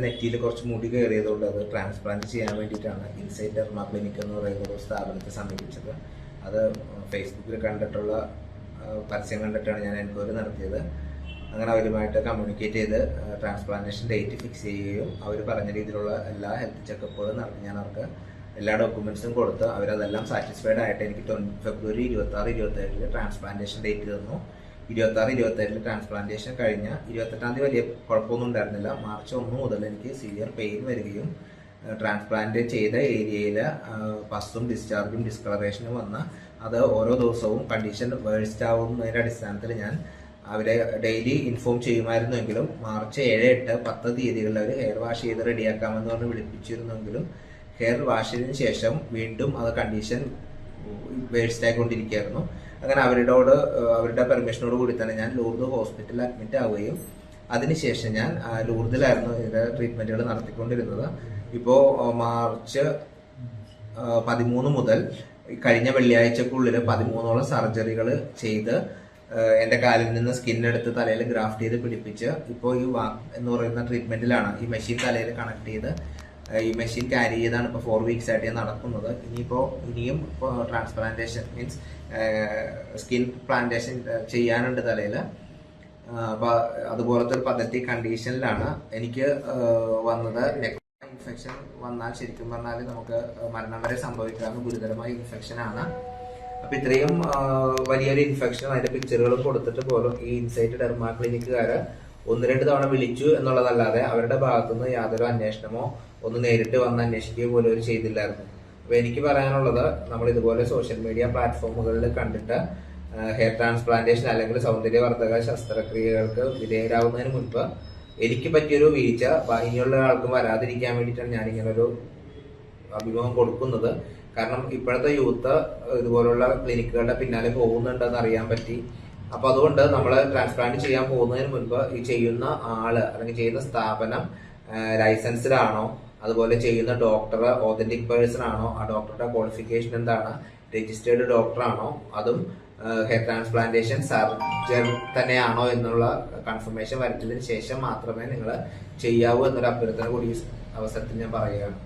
നെറ്റിയിൽ കുറച്ച് മുടി കയറിയതുകൊണ്ട് അത് ട്രാൻസ്പ്ലാന്റ് ചെയ്യാൻ വേണ്ടിയിട്ടാണ് ഇൻസൈറ്റ് ഡെർമാ ക്ലിനിക് എന്ന് പറയുന്ന ഒരു സ്ഥാപനത്തെ സമീപിച്ചത്. അത് ഫേസ്ബുക്കിൽ കണ്ടിട്ടുള്ള പരസ്യം കണ്ടിട്ടാണ് ഞാൻ എൻക്വയറി നടത്തിയത്. അങ്ങനെ അവരുമായിട്ട് കമ്മ്യൂണിക്കേറ്റ് ചെയ്ത് ട്രാൻസ്പ്ലാന്റേഷൻ ഡേറ്റ് ഫിക്സ് ചെയ്യുകയും അവർ പറഞ്ഞ രീതിയിലുള്ള എല്ലാ ഹെൽത്ത് ചെക്കപ്പുകളും നടത്തി. ഞാൻ അവർക്ക് എല്ലാ ഡോക്യുമെന്റ്സും കൊടുത്ത് അവരതെല്ലാം സാറ്റിസ്ഫൈഡ് ആയിട്ട് എനിക്ക് ട്വൻ- ഫെബ്രുവരി ഇരുപത്തി ആറ് ഇരുപത്തി ഏഴിൽ ട്രാൻസ്പ്ലാന്റേഷൻ ഡേറ്റ് തന്നു. ഇരുപത്തി ആറ് ഇരുപത്തി ഏഴിൽ ട്രാൻസ്പ്ലാന്റേഷൻ കഴിഞ്ഞ ഇരുപത്തെട്ടാം തീയതി വലിയ കുഴപ്പമൊന്നും ഉണ്ടായിരുന്നില്ല. മാർച്ച് ഒന്ന് മുതൽ എനിക്ക് സിവിയർ പെയിൻ വരികയും ട്രാൻസ്പ്ലാന്റ് ചെയ്ത ഏരിയയിൽ പസ്സും ഡിസ്ചാർജും ഡിസ്കളറേഷനും വന്ന അത് ഓരോ ദിവസവും കണ്ടീഷൻ വേഴ്സ്റ്റ് ആവുന്നതിന്റെ അടിസ്ഥാനത്തിൽ ഞാൻ അവരെ ഡെയിലി ഇൻഫോം ചെയ്യുമായിരുന്നുവെങ്കിലും മാർച്ച് ഏഴ് എട്ട് പത്ത് തീയതികളിൽ അവർ ഹെയർ വാഷ് ചെയ്ത് റെഡിയാക്കാമെന്ന് പറഞ്ഞ് വിളിപ്പിച്ചിരുന്നെങ്കിലും ഹെയർ വാഷിന് ശേഷം വീണ്ടും അത് കണ്ടീഷൻ വേഴ്സ്റ്റ് ആയിക്കൊണ്ടിരിക്കുകയായിരുന്നു. അങ്ങനെ അവരോട് അവരുടെ പെർമിഷനോട് കൂടി തന്നെ ഞാൻ ലൂർദ് ഹോസ്പിറ്റലിൽ അഡ്മിറ്റ് ആവുകയും അതിനുശേഷം ഞാൻ ലൂർദിലായിരുന്നു ഇതിന്റെ ട്രീറ്റ്മെന്റുകൾ നടത്തിക്കൊണ്ടിരുന്നത്. ഇപ്പോ മാർച്ച് പതിമൂന്ന് മുതൽ കഴിഞ്ഞ വെള്ളിയാഴ്ചക്കുള്ളിൽ പതിമൂന്നോളം സർജറികൾ ചെയ്ത് എന്റെ കാലിൽ നിന്ന് സ്കിൻ എടുത്ത് തലയിൽ ഗ്രാഫ്റ്റ് ചെയ്ത് പിടിപ്പിച്ച് ഇപ്പോൾ ഈ വാ എന്ന് പറയുന്ന ട്രീറ്റ്മെന്റിലാണ് ഈ മെഷീൻ തലയിൽ കണക്ട് ചെയ്ത് ഈ മെഷീൻ ക്യാരി ചെയ്താണ് ഇപ്പോൾ ഫോർ വീക്സ് ആയിട്ട് ഞാൻ നടക്കുന്നത്. ഇനിയിപ്പോൾ ഇനിയും ഇപ്പോൾ ട്രാൻസ്പ്ലാന്റേഷൻ മീൻസ് സ്കിൻ പ്ലാന്റേഷൻ ചെയ്യാനുണ്ട് തലയിൽ. അപ്പോൾ അതുപോലത്തെ ഒരു പദ്ധതി കണ്ടീഷനിലാണ് എനിക്ക് വന്നത്. ഇൻഫെക്ഷൻ വന്നാൽ ശരിക്കും പറഞ്ഞാൽ നമുക്ക് മരണം വരെ സംഭവിക്കാവുന്ന ഗുരുതരമായ ഇൻഫെക്ഷൻ ആണ്. അപ്പൊ ഇത്രയും വലിയൊരു ഇൻഫെക്ഷൻ അതിന്റെ പിക്ചറുകളും കൊടുത്തിട്ട് പോലും ഈ ഇൻസൈറ്റ് ഡെർമാ ക്ലിനിക്കുകാര് ഒന്ന് രണ്ട് തവണ വിളിച്ചു എന്നുള്ളതല്ലാതെ അവരുടെ ഭാഗത്തുനിന്ന് യാതൊരു അന്വേഷണമോ ഒന്ന് നേരിട്ട് വന്ന് അന്വേഷിക്കുകയോ പോലും അവർ ചെയ്തില്ലായിരുന്നു. അപ്പൊ എനിക്ക് പറയാനുള്ളത് നമ്മൾ ഇതുപോലെ സോഷ്യൽ മീഡിയ പ്ലാറ്റ്ഫോമുകളിൽ കണ്ടിട്ട് ഹെയർ ട്രാൻസ്പ്ലാന്റേഷൻ അല്ലെങ്കിൽ സൗന്ദര്യവർദ്ധക ശസ്ത്രക്രിയകൾക്ക് വിധേയരാകുന്നതിന് മുൻപ് എനിക്ക് പറ്റിയൊരു വീഴ്ച ഇനിയുള്ള ആൾക്കും വരാതിരിക്കാൻ വേണ്ടിയിട്ടാണ് ഞാൻ ഇങ്ങനൊരു അഭിമുഖം കൊടുക്കുന്നത്. കാരണം ഇപ്പോഴത്തെ യൂത്ത് ഇതുപോലുള്ള ക്ലിനിക്കുകളുടെ പിന്നാലെ പോകുന്നുണ്ടെന്ന് അറിയാൻ പറ്റി. അപ്പൊ അതുകൊണ്ട് നമ്മൾ ട്രാൻസ്പ്ലാന്റ് ചെയ്യാൻ പോകുന്നതിന് മുൻപ് ഈ ചെയ്യുന്ന ആൾ അല്ലെങ്കിൽ ചെയ്യുന്ന സ്ഥാപനം ലൈസൻസിലാണോ അതുപോലെ ചെയ്യുന്ന ഡോക്ടർ ഓതന്റിക് പേഴ്സൺ ആണോ? ആ ഡോക്ടറുടെ ക്വാളിഫിക്കേഷൻ എന്താണ്? രജിസ്റ്റേർഡ് ഡോക്ടർ ആണോ? അതും ഹെയർ ട്രാൻസ്പ്ലാന്റേഷൻ സർജൻ തന്നെയാണോ എന്നുള്ള കൺഫർമേഷൻ വരച്ചതിന് ശേഷം മാത്രമേ നിങ്ങൾ ചെയ്യാവൂ എന്നൊരു അഭ്യർത്ഥന കൂടി അവസരത്തിൽ ഞാൻ പറയുകയാണ്.